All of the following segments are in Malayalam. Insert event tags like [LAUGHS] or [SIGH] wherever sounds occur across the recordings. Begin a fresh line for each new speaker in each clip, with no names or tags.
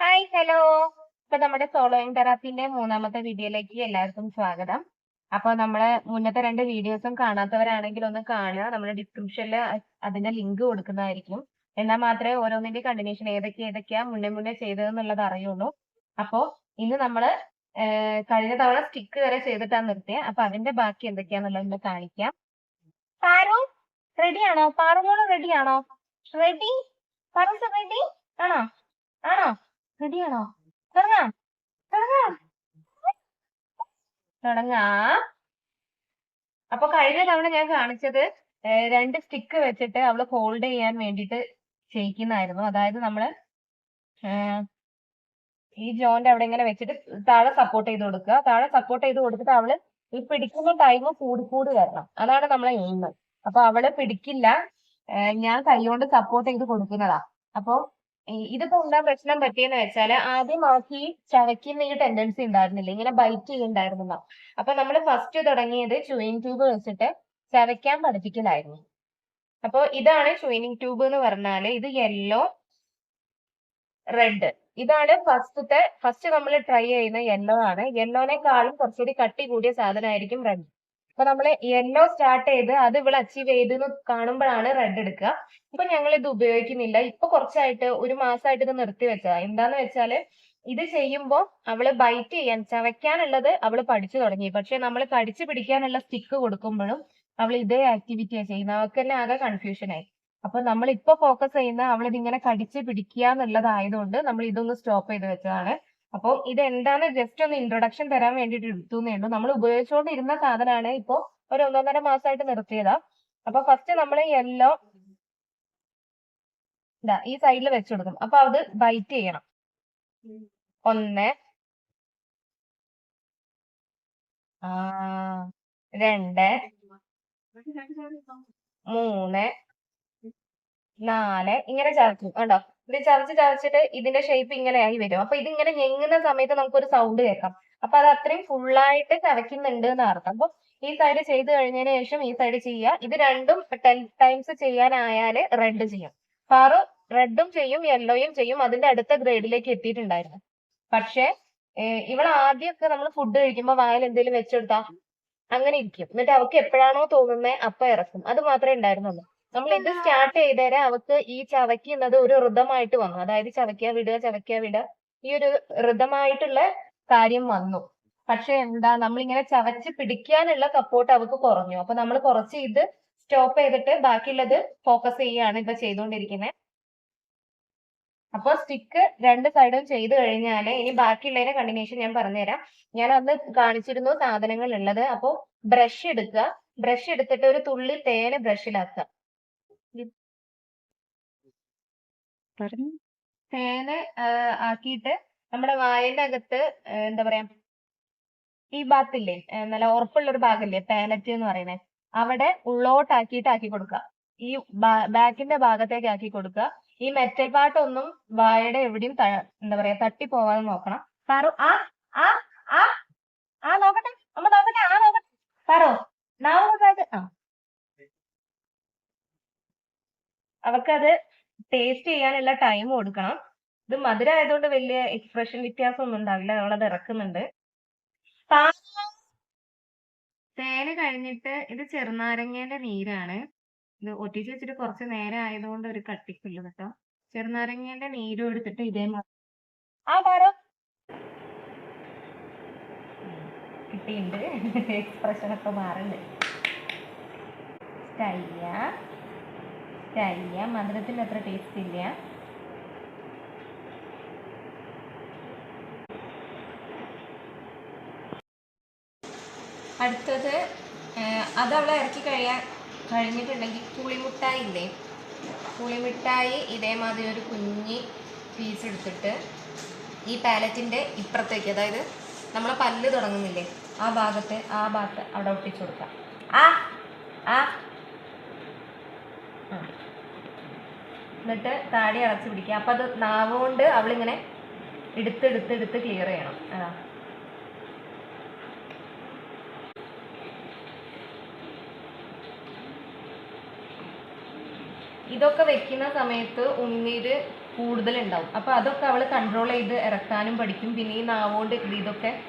ഹായ് ഹലോ ഇപ്പൊ നമ്മുടെ സോളോയിങ് തെറാപ്പിന്റെ മൂന്നാമത്തെ വീഡിയോയിലേക്ക് എല്ലാവർക്കും സ്വാഗതം. അപ്പൊ നമ്മളെ മുന്നത്തെ രണ്ട് വീഡിയോസും കാണാത്തവരാണെങ്കിൽ ഒന്ന് കാണുക. നമ്മുടെ ഡിസ്ക്രിപ്ഷനിൽ അതിന്റെ ലിങ്ക് കൊടുക്കുന്നതായിരിക്കും. എന്നാൽ മാത്രമേ ഓരോന്നിന്റെ കണ്ടിന്യൂഷൻ ഏതൊക്കെ ഏതൊക്കെയാ മുന്നേ മുന്നേ ചെയ്തതെന്നുള്ളത് അറിയുള്ളൂ. അപ്പോ ഇന്ന് നമ്മൾ ഏഹ് കഴിഞ്ഞ തവണ സ്റ്റിക്ക് വരെ ചെയ്തിട്ടാണ് നിർത്തിയത് അപ്പൊ അതിന്റെ ബാക്കി എന്തൊക്കെയാന്നുള്ളത് കാണിക്കാം. പാറു റെഡിയാണോ പാറു മോൾ റെഡിയാണോ റെഡി പാറു റെഡി ആണോ? റെഡിയാണോ? തുടങ്ങാം. തുടങ്ങാം. തുടങ്ങാ. അപ്പൊ കഴിഞ്ഞ തവണ ഞാൻ കാണിച്ചത് രണ്ട് സ്റ്റിക്ക് വെച്ചിട്ട് അവൾ ഹോൾഡ് ചെയ്യാൻ വേണ്ടിയിട്ട് ചെയ്യിക്കുന്നതായിരുന്നു. അതായത് നമ്മൾ ഈ ജോയിന്റ് അവിടെ ഇങ്ങനെ വെച്ചിട്ട് താഴെ സപ്പോർട്ട് ചെയ്ത് കൊടുക്കുക. താഴെ സപ്പോർട്ട് ചെയ്ത് കൊടുത്തിട്ട് അവൾ ഈ പിടിക്കുന്ന ടൈം കൂടി കൂടി വരണം. അതാണ് നമ്മളെ എയിം അപ്പൊ അവൾ പിടിക്കില്ല. ഞാൻ കൈകൊണ്ട് സപ്പോർട്ട് ചെയ്ത് കൊടുക്കുന്നതാ. അപ്പൊ ഇതിപ്പോ എന്താ പ്രശ്നം പറ്റിയെന്ന് വെച്ചാൽ ആദ്യം ആക്കി ചവയ്ക്കുന്ന ഈ ടെൻഡൻസി ഉണ്ടായിരുന്നില്ല. ഇങ്ങനെ ബൈറ്റ് ചെയ്യുന്നുണ്ടായിരുന്നില്ല അപ്പൊ നമ്മൾ ഫസ്റ്റ് തുടങ്ങിയത് ചൂയിങ് ട്യൂബ് വെച്ചിട്ട് ചവയ്ക്കാൻ പഠിപ്പിക്കലായിരുന്നു. അപ്പൊ ഇതാണ് ചൂയിനിങ് ട്യൂബ് എന്ന് പറഞ്ഞാൽ ഇത് യെല്ലോ റെഡ് ഇതാണ് ഫസ്റ്റത്തെ ഫസ്റ്റ് നമ്മൾ ട്രൈ ചെയ്യുന്ന യെല്ലോ ആണ്. യെല്ലോനെക്കാളും കുറച്ചുകൂടി കട്ടി കൂടിയ സാധനമായിരിക്കും റെഡ് അപ്പൊ നമ്മൾ യെല്ലോ സ്റ്റാർട്ട് ചെയ്ത് അത് ഇവിടെ അച്ചീവ് ചെയ്ത് കാണുമ്പോഴാണ് റെഡ് എടുക്കുക. ഇപ്പൊ ഞങ്ങൾ ഇത് ഉപയോഗിക്കുന്നില്ല. ഇപ്പൊ കുറച്ചായിട്ട് ഒരു മാസമായിട്ട് ഇത് നിർത്തി വെച്ചതാ. എന്താന്ന് വെച്ചാൽ ഇത് ചെയ്യുമ്പോൾ അവൾ ബൈറ്റ് ചെയ്യാൻ ചവയ്ക്കാനുള്ളത് അവൾ പഠിച്ചു തുടങ്ങി. പക്ഷെ നമ്മൾ കടിച്ചു പിടിക്കാനുള്ള സ്റ്റിക്ക് കൊടുക്കുമ്പോഴും അവൾ ഇതേ ആക്ടിവിറ്റിയാ ചെയ്യുന്നത്. അവൾക്ക് തന്നെ ആകെ കൺഫ്യൂഷൻ ആയി. അപ്പൊ നമ്മൾ ഇപ്പൊ ഫോക്കസ് ചെയ്യുന്ന അവൾ ഇതിങ്ങനെ കടിച്ച് പിടിക്കുക എന്നുള്ളതായതുകൊണ്ട് നമ്മൾ ഇതൊന്ന് സ്റ്റോപ്പ് ചെയ്ത് വെച്ചതാണ്. അപ്പോൾ ഇത് എന്താണ് ജസ്റ്റ് ഒന്ന് ഇൻട്രൊഡക്ഷൻ തരാൻ വേണ്ടിയിട്ട് എടുത്തു എന്നേ ഉള്ളൂ. നമ്മൾ ഉപയോഗിച്ചുകൊണ്ടിരുന്ന സാധനമാണ് ഇപ്പൊ ഒരു ഒന്നൊന്നര മാസമായിട്ട് നിർത്തിയതാ. അപ്പൊ ഫസ്റ്റ് നമ്മൾ യെല്ലോ ഇതാ ഈ സൈഡിൽ വെച്ചു കൊടുക്കും. അപ്പൊ അത് ബൈറ്റ് ചെയ്യണം. ഒന്ന് ആ രണ്ട് മൂന്ന് നാല്. ഇങ്ങനെ ചതച്ചു. കണ്ടോ? ഇത് ചവച്ച് ചവച്ചിട്ട് ഇതിന്റെ ഷേപ്പ് ഇങ്ങനെ ആയി വരും. അപ്പൊ ഇതിങ്ങനെ ഞെങ്ങുന്ന സമയത്ത് നമുക്കൊരു സൗണ്ട് കേൾക്കാം. അപ്പൊ അത് അത്രയും ഫുള്ളായിട്ട് ചവയ്ക്കുന്നുണ്ട് എന്ന് അർത്ഥം അപ്പൊ ഈ സൈഡ് ചെയ്ത് കഴിഞ്ഞതിന് ശേഷം ഈ സൈഡ് ചെയ്യുക. ഇത് രണ്ടും ടെൻ ടൈംസ് ചെയ്യാനായാൽ റെഡ് ചെയ്യാം. ഫാറു റെഡും ചെയ്യും യെല്ലോയും ചെയ്യും. അതിന്റെ അടുത്ത ഗ്രേഡിലേക്ക് എത്തിയിട്ടുണ്ടായിരുന്നു. പക്ഷെ ഇവൾ ആദ്യമൊക്കെ നമ്മൾ ഫുഡ് കഴിക്കുമ്പോൾ വായിൽ എന്തെങ്കിലും വെച്ചെടുത്താ അങ്ങനെ ഇരിക്കും. എന്നിട്ട് അവൾക്ക് എപ്പോഴാണോ തോന്നുന്നത് അപ്പൊ ഇറക്കും. അത് മാത്രമേ ഉണ്ടായിരുന്നുള്ളൂ. നമ്മൾ ഇത് സ്റ്റാർട്ട് ചെയ്തേരെ? അവൾക്ക് ഈ ചവയ്ക്കുന്നത് ഒരു ഋതമായിട്ട് വന്നു. അതായത് ചവയ്ക്കുക വിടുക ചവയ്ക്കുക വിടുക. ഈ ഒരു ഋതമായിട്ടുള്ള കാര്യം വന്നു. പക്ഷെ എന്താ നമ്മളിങ്ങനെ ചവച്ച് പിടിക്കാനുള്ള സപ്പോർട്ട് അവൾക്ക് കുറഞ്ഞു. അപ്പൊ നമ്മൾ കുറച്ച് ഇത് സ്റ്റോപ്പ് ചെയ്തിട്ട് ബാക്കിയുള്ളത് ഫോക്കസ് ചെയ്യാണ് ഇപ്പൊ ചെയ്തുകൊണ്ടിരിക്കുന്നത് അപ്പൊ സ്റ്റിക്ക് രണ്ട് സൈഡും ചെയ്ത് കഴിഞ്ഞാൽ ഇനി ബാക്കിയുള്ളതിന്റെ കണ്ടിന്യൂഷൻ ഞാൻ പറഞ്ഞുതരാം ഞാൻ അന്ന് കാണിച്ചിരുന്നു സാധനങ്ങൾ ഉള്ളത്. അപ്പൊ ബ്രഷ് എടുക്കുക. ബ്രഷ് എടുത്തിട്ട് ഒരു തുള്ളി തേന് ബ്രഷിലാക്കുക തേന് ആഹ് ആക്കിയിട്ട് നമ്മുടെ വായന്റെ അകത്ത് എന്താ പറയാ ഈ ഭാഗത്തില്ലേ നല്ല ഉറപ്പുള്ള ഒരു ഭാഗമില്ലേ പാനറ്റ് എന്ന് പറയുന്നത് അവിടെ ഉള്ളോട്ടാക്കിയിട്ട് ആക്കി കൊടുക്കുക. ഈ ബാക്കിന്റെ ഭാഗത്തേക്ക് ആക്കി കൊടുക്കുക. ഈ മെറ്റൽ പാർട്ടൊന്നും വായയുടെ എവിടെയും എന്താ പറയാ തട്ടി പോവാതെ നോക്കണം. പാറു ആ ആ ആ ആ നോക്കട്ടെ അമ്മ നോക്കട്ടെ ആ നോക്കട്ടെ. പാറു നാവ് ആ. അവക്കത് ടേസ്റ്റ് ചെയ്യാനുള്ള ടൈം കൊടുക്കണം. ഇത് മധുരം ആയതുകൊണ്ട് വലിയ എക്സ്പ്രഷൻ വ്യത്യാസം ഒന്നും ഉണ്ടാവില്ല. നമ്മളത് ഇറക്കുന്നുണ്ട്. തേന് കഴിഞ്ഞിട്ട് ഇത് ചെറുനാരങ്ങേന്റെ നീരാണ്. ഇത് ഒട്ടിച്ച് വെച്ചിട്ട് കുറച്ച് നേരം ആയതുകൊണ്ട് ഒരു കട്ടിക്കുള്ളു കേട്ടോ. ചെറുനാരങ്ങേന്റെ നീരും എടുത്തിട്ട് ഇതേ ആ പറ. കിട്ടിയിട്ടുണ്ട്. [LAUGHS] എക്സ്പ്രഷൻ ഒക്കെ മാറുന്നുണ്ട് സ്റ്റയ്യ ചെയ്യാം മധുരത്തിന് അത്ര ടേസ്റ്റ് ഇല്ല. അടുത്തത് അത് അവളെ ഇറക്കി കഴിയാൻ കഴിഞ്ഞിട്ടുണ്ടെങ്കിൽ പുളിമുട്ടായി ഇല്ലേ പുളിമിഠായി ഇതേമാതിരി ഒരു കുഞ്ഞി പീസ് എടുത്തിട്ട് ഈ പാലറ്റിന്റെ ഇപ്പുറത്തേക്ക് അതായത് നമ്മളെ പല്ല് തുടങ്ങുന്നില്ലേ ആ ഭാഗത്ത് ആ ഭാഗത്ത് അവിടെ ഒട്ടിച്ചു കൊടുക്കാം. ആ. ആ. എന്നിട്ട് താടി അടച്ചു പിടിക്കുക. അപ്പൊ അത് നാവുകൊണ്ട് അവളിങ്ങനെ എടുത്ത് എടുത്ത് എടുത്ത് ക്ലിയർ ചെയ്യണം. അതാ. ഇതൊക്കെ വെക്കുന്ന സമയത്ത് ഉണ്ണീര് കൂടുതലുണ്ടാവും. അപ്പോൾ അതൊക്കെ അവൾ കൺട്രോൾ ചെയ്ത് ഇറക്കാനും പഠിക്കും. പിന്നെ ഈ നാവുകൊണ്ട് ഇതൊക്കെ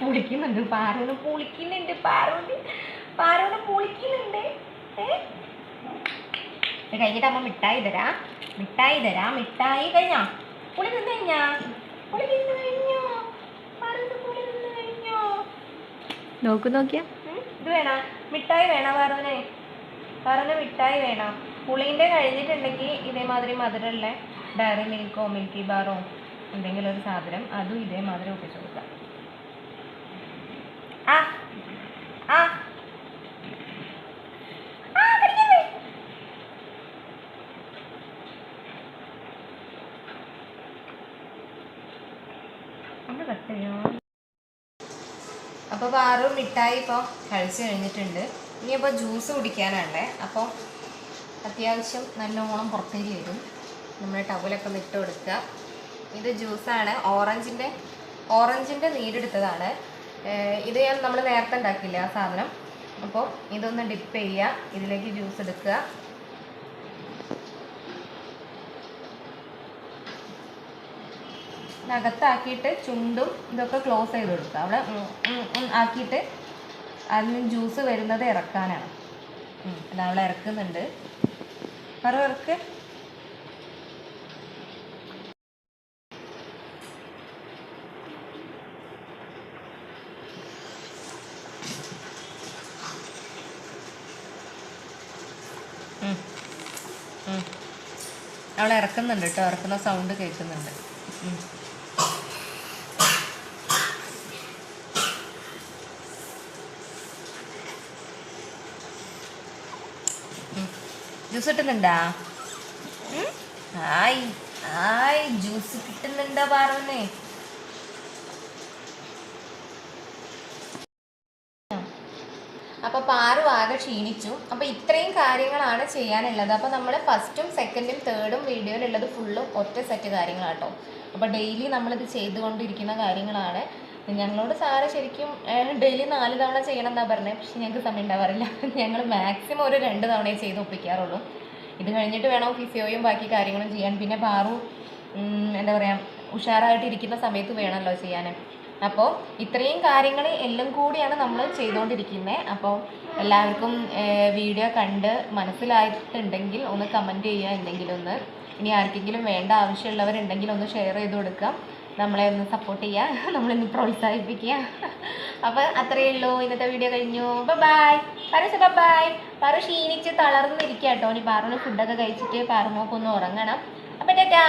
പുളിക്കുന്നുണ്ട്. പാറുവിന് പുളിക്കുന്നുണ്ട്. പാറുവിന് പാറുവിന് പുളിക്കുന്നുണ്ട്. ഏ? ഇത് കഴിഞ്ഞിട്ട് അമ്മ മിഠായി തരാം. മിഠായി തരാം. മിഠായി കഴിഞ്ഞാ? പുളി നിന്ന് കഴിഞ്ഞാ? പുളി നിന്ന് കഴിഞ്ഞോ? പുളി നിന്ന് കഴിഞ്ഞോ?
നോക്കു നോക്കിയാ.
ഇത് വേണ? മിഠായി വേണ പറഞ്ഞേ പറഞ്ഞ മിഠായി വേണം? പുളീന്റെ കഴിഞ്ഞിട്ടുണ്ടെങ്കിൽ ഇതേമാതിരി മധുരമുള്ള ഡയറി മിൽക്കോ മിൽക്കി ബാറോ എന്തെങ്കിലും ഒരു സാധനം അതും ഇതേമാതിരി ഒപ്പിച്ചു കൊടുക്കാം ആ ആ ആ, കടിക്കരുത്. അപ്പോൾ പാറു മിഠായി ഇപ്പോൾ കഴിച്ചു കഴിഞ്ഞിട്ടുണ്ട്. ഇനിയിപ്പോൾ ജ്യൂസ് കുടിക്കാനാണല്ലേ അപ്പോൾ അത്യാവശ്യം നല്ലോണം പുറത്തേക്ക് വരും. നമ്മൾ ടവലൊക്കെ ഒന്ന് ഇട്ട് കൊടുക്കുക ഇത് ജ്യൂസാണ്. ഓറഞ്ചിന്റെ ഓറഞ്ചിന്റെ നീരെടുത്തതാണ്. ഇത് ഞാൻ നമ്മൾ നേരത്തെ ഉണ്ടാക്കില്ല ആ സാധനം? അപ്പോൾ ഇതൊന്ന് ഡിപ്പ് ചെയ്യുക. ഇതിലേക്ക് ജ്യൂസ് എടുക്കുക. അകത്താക്കിയിട്ട് ചുണ്ടും ഇതൊക്കെ ക്ലോസ് ചെയ്ത് കൊടുക്കുക. അവിടെ ആക്കിയിട്ട് അതിൽ നിന്ന് ജ്യൂസ് വരുന്നത് ഇറക്കാനാണ്. അല്ല അവൾ ഇറക്കുന്നുണ്ട്. പറ ഇറക്ക്. അവൾ ഇറക്കുന്നുണ്ട് കേട്ടോ. ഇറക്കുന്ന സൗണ്ട് കേൾക്കുന്നുണ്ട്. ജ്യൂസ് കിട്ടുന്നുണ്ടാ ഹായ് ഹായ് ആയ് ജ്യൂസ് കിട്ടുന്നുണ്ടോ പറഞ്ഞേ അപ്പോൾ പാറു ആകെ ക്ഷീണിച്ചു. അപ്പോൾ ഇത്രയും കാര്യങ്ങളാണ് ചെയ്യാനുള്ളത്. അപ്പോൾ നമ്മൾ ഫസ്റ്റും സെക്കൻഡും തേർഡും വീഡിയോയിലുള്ളത് ഫുള്ളും ഒറ്റ സെറ്റ് കാര്യങ്ങളാട്ടോ. അപ്പോൾ ഡെയിലി നമ്മളിത് ചെയ്തുകൊണ്ടിരിക്കുന്ന കാര്യങ്ങളാണ്. ഞങ്ങളോട് സാറ് ശരിക്കും ഡെയിലി നാല് തവണ ചെയ്യണം എന്നാണ് പറഞ്ഞത് പക്ഷെ ഞങ്ങൾക്ക് സമയം ഉണ്ടാവാറില്ല. ഞങ്ങൾ മാക്സിമം ഒരു രണ്ട് തവണയേ ചെയ്ത് ഒപ്പിക്കാറുള്ളൂ. ഇത് കഴിഞ്ഞിട്ട് വേണം ഫിസിയോയും ബാക്കി കാര്യങ്ങളും ചെയ്യാൻ. പിന്നെ പാറു എന്താ പറയുക ഉഷാറായിട്ട് ഇരിക്കുന്ന സമയത്ത് വേണമല്ലോ ചെയ്യാൻ. അപ്പോൾ ഇത്രയും കാര്യങ്ങൾ എല്ലാം കൂടിയാണ് നമ്മൾ ചെയ്തുകൊണ്ടിരിക്കുന്നത് അപ്പോൾ എല്ലാവർക്കും വീഡിയോ കണ്ട് മനസ്സിലായിട്ടുണ്ടെങ്കിൽ ഒന്ന് കമന്റ് ചെയ്യുക എന്തെങ്കിലും ഒന്ന്. ഇനി ആർക്കെങ്കിലും വേണ്ട ആവശ്യമുള്ളവരുണ്ടെങ്കിൽ ഒന്ന് ഷെയർ ചെയ്ത് കൊടുക്കാം. നമ്മളെ ഒന്ന് സപ്പോർട്ട് ചെയ്യുക നമ്മളൊന്ന് പ്രോത്സാഹിപ്പിക്കുക. അപ്പോൾ അത്രയേ ഉള്ളൂ. ഇന്നത്തെ വീഡിയോ കഴിഞ്ഞു. ബൈ പറശ ബൈ പറ ക്ഷീണിച്ച് തളർന്നിരിക്കുക കേട്ടോ ഇനി പാറുന്ന ഫുഡൊക്കെ കഴിച്ചിട്ട് പാറുമോക്കൊന്ന് ഉറങ്ങണം. അപ്പം ടാറ്റാ.